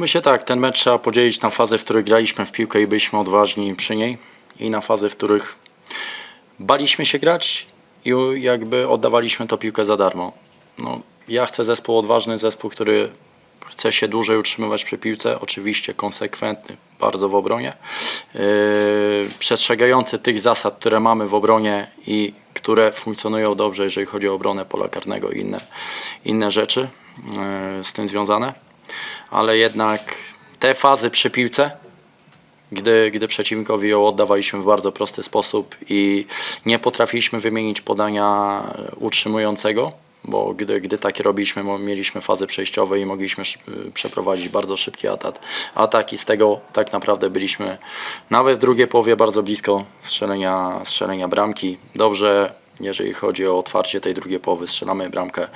Myślę tak, ten mecz trzeba podzielić na fazy, w których graliśmy w piłkę i byliśmy odważni przy niej i na fazy, w których baliśmy się grać i jakby oddawaliśmy to piłkę za darmo. No, ja chcę zespół odważny, zespół, który chce się dłużej utrzymywać przy piłce, oczywiście konsekwentny bardzo w obronie, yy, przestrzegający tych zasad, które mamy w obronie i które funkcjonują dobrze, jeżeli chodzi o obronę pola karnego i inne, inne rzeczy yy, z tym związane, ale jednak te fazy przy piłce, gdy, gdy przeciwnikowi ją oddawaliśmy w bardzo prosty sposób i nie potrafiliśmy wymienić podania e, utrzymującego, bo gdy, gdy takie robiliśmy, mieliśmy fazy przejściowe i mogliśmy y, przeprowadzić bardzo szybki atak. atak i z tego tak naprawdę byliśmy nawet w drugiej połowie bardzo blisko strzelenia, strzelenia bramki. Dobrze, jeżeli chodzi o otwarcie tej drugiej połowy, strzelamy bramkę.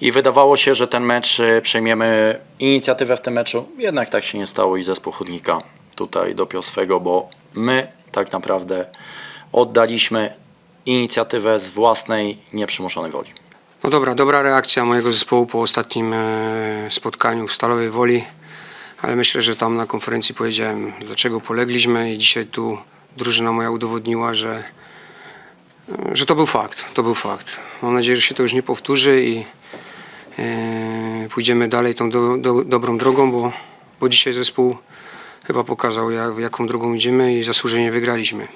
I wydawało się, że ten mecz y, przejmiemy inicjatywę w tym meczu. Jednak tak się nie stało i zespół Chudnika tutaj dopiął swego, bo my tak naprawdę oddaliśmy inicjatywę z własnej, nieprzymuszonej woli. No dobra, dobra reakcja mojego zespołu po ostatnim e, spotkaniu w Stalowej Woli, ale myślę, że tam na konferencji powiedziałem, dlaczego polegliśmy i dzisiaj tu drużyna moja udowodniła, że, e, że to był fakt, to był fakt. Mam nadzieję, że się to już nie powtórzy i pójdziemy dalej tą do, do, dobrą drogą, bo, bo dzisiaj zespół chyba pokazał, jak, jaką drogą idziemy i zasłużenie wygraliśmy.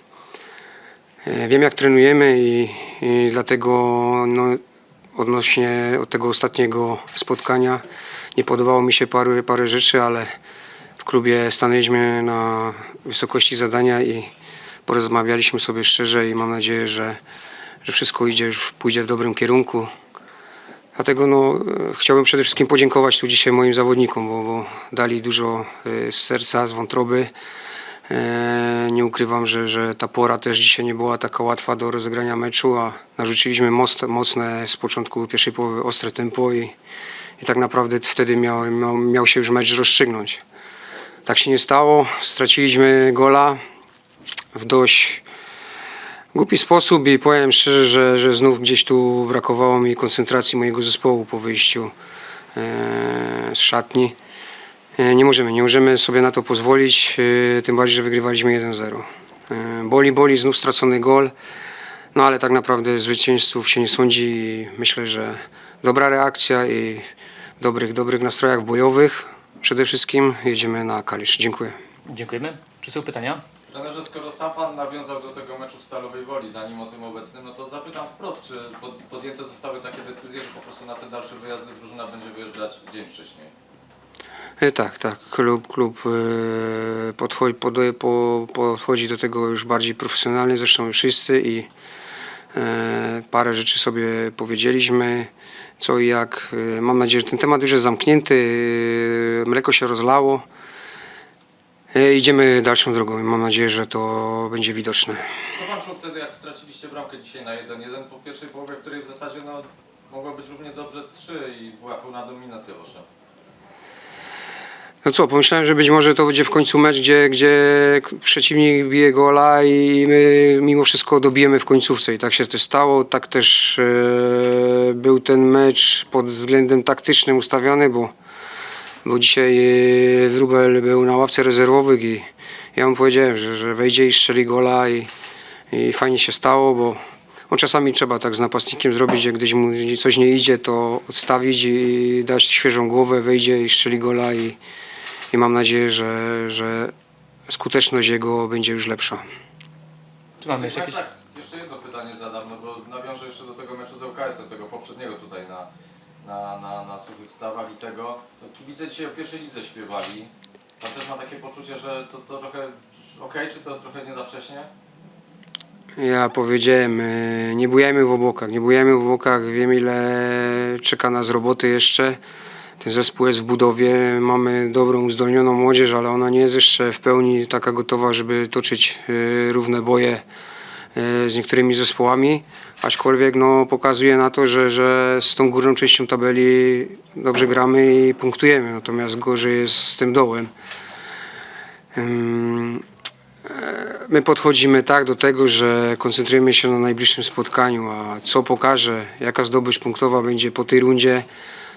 E, Wiem, jak trenujemy i, i dlatego no, odnośnie od tego ostatniego spotkania nie podobało mi się parę, parę rzeczy, ale w klubie stanęliśmy na wysokości zadania i porozmawialiśmy sobie szczerze i mam nadzieję, że, że wszystko idzie pójdzie w dobrym kierunku. Dlatego no, e, chciałbym przede wszystkim podziękować tu dzisiaj moim zawodnikom, bo, bo dali dużo e, z serca, z wątroby. E, Nie ukrywam, że, że ta pora też dzisiaj nie była taka łatwa do rozegrania meczu, a narzuciliśmy mocne, mocne z początku pierwszej połowy ostre tempo i, i tak naprawdę wtedy miał, miał, miał się już mecz rozstrzygnąć. Tak się nie stało, straciliśmy gola w dość głupi sposób i powiem szczerze, że, że znów gdzieś tu brakowało mi koncentracji mojego zespołu po wyjściu e, z szatni. E, Nie możemy, nie możemy sobie na to pozwolić, e, tym bardziej, że wygrywaliśmy 1-0. E, Boli, boli, znów stracony gol, no ale tak naprawdę zwycięzców się nie sądzi i myślę, że dobra reakcja i w dobrych, dobrych nastrojach bojowych przede wszystkim jedziemy na Kalisz. Dziękuję. Dziękujemy. Czy są pytania? Trenerze, skoro sam Pan nawiązał do tego meczu w Stalowej Woli, zanim o tym obecnym, no to zapytam wprost, czy pod, podjęte zostały takie decyzje, że po prostu na te dalsze wyjazdy drużyna będzie wyjeżdżać dzień wcześniej? E, Tak, tak. Klub, klub e, podchodzi, pod, po, podchodzi do tego już bardziej profesjonalnie, zresztą wszyscy i e, parę rzeczy sobie powiedzieliśmy, co i jak. Mam nadzieję, że ten temat już jest zamknięty, mleko się rozlało. E, Idziemy dalszą drogą i mam nadzieję, że to będzie widoczne. Co Pan czuł wtedy, jak straciliście bramkę dzisiaj na 1-1 po pierwszej połowie, w której w zasadzie no, mogło być równie dobrze 3 i była pełna dominacja Wasza? No co, pomyślałem, że być może to będzie w końcu mecz, gdzie, gdzie przeciwnik bije gola i my mimo wszystko dobijemy w końcówce i tak się też stało. Tak też e, był ten mecz pod względem taktycznym ustawiony, bo, bo dzisiaj e, Wróbel był na ławce rezerwowych i ja mu powiedziałem, że, że wejdzie i strzeli gola i, i fajnie się stało, bo on czasami trzeba tak z napastnikiem zrobić, że gdyś mu coś nie idzie, to odstawić i dać świeżą głowę, wejdzie i strzeli gola i, i mam nadzieję, że, że skuteczność jego będzie już lepsza. Czy mamy jeszcze jakieś... jeszcze jedno pytanie zadam, no bo nawiążę jeszcze do tego meczu z ŁKS-em, tego poprzedniego tutaj na, na, na, na suchych stawach i tego. To kibice dzisiaj o pierwszej lidze śpiewali. Pan też ma takie poczucie, że to, to trochę okej, czy to trochę nie za wcześnie? Ja powiedziałem, e, nie bujajmy w obłokach, nie bujajmy w obłokach, wiem ile czeka nas roboty jeszcze. Ten zespół jest w budowie, mamy dobrą, uzdolnioną młodzież, ale ona nie jest jeszcze w pełni taka gotowa, żeby toczyć e, równe boje z niektórymi zespołami, aczkolwiek no, pokazuje na to, że, że z tą górną częścią tabeli dobrze gramy i punktujemy, natomiast gorzej jest z tym dołem. Ym, My podchodzimy tak do tego, że koncentrujemy się na najbliższym spotkaniu, a co pokaże, jaka zdobycz punktowa będzie po tej rundzie,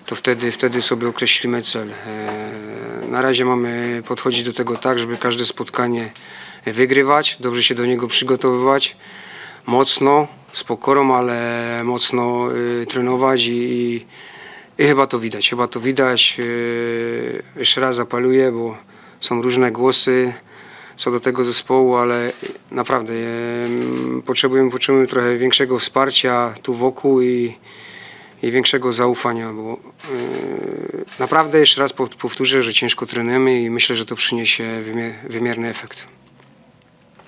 to wtedy, wtedy sobie określimy cel. E, na razie mamy podchodzić do tego tak, żeby każde spotkanie wygrywać, dobrze się do niego przygotowywać, mocno, z pokorą, ale mocno y, trenować i, i, i chyba to widać. Chyba to widać. Y, jeszcze raz apeluję, bo są różne głosy co do tego zespołu, ale naprawdę y, potrzebujemy, potrzebujemy trochę większego wsparcia tu wokół i, i większego zaufania, bo y, naprawdę jeszcze raz pow- powtórzę, że ciężko trenujemy i myślę, że to przyniesie wymie- wymierny efekt.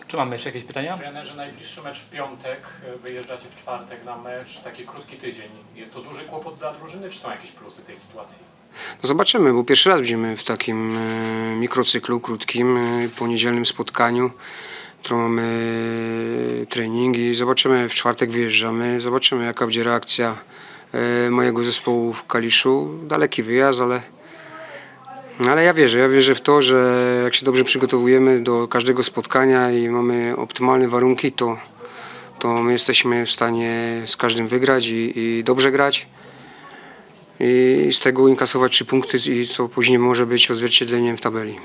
Czy mamy jeszcze jakieś pytania? Trenerze, najbliższy mecz w piątek, y, wyjeżdżacie w czwartek na mecz, taki krótki tydzień. Jest to duży kłopot dla drużyny, czy są jakieś plusy tej sytuacji? No zobaczymy, bo pierwszy raz będziemy w takim e, mikrocyklu krótkim, e, po niedzielnym spotkaniu, którą mamy e, trening i zobaczymy, w czwartek wyjeżdżamy, zobaczymy jaka będzie reakcja e, mojego zespołu w Kaliszu. Daleki wyjazd, ale, ale ja wierzę, ja wierzę w to, że jak się dobrze przygotowujemy do każdego spotkania i mamy optymalne warunki, to, to my jesteśmy w stanie z każdym wygrać i, i dobrze grać i z tego inkasować trzy punkty, i co później może być odzwierciedleniem w tabeli.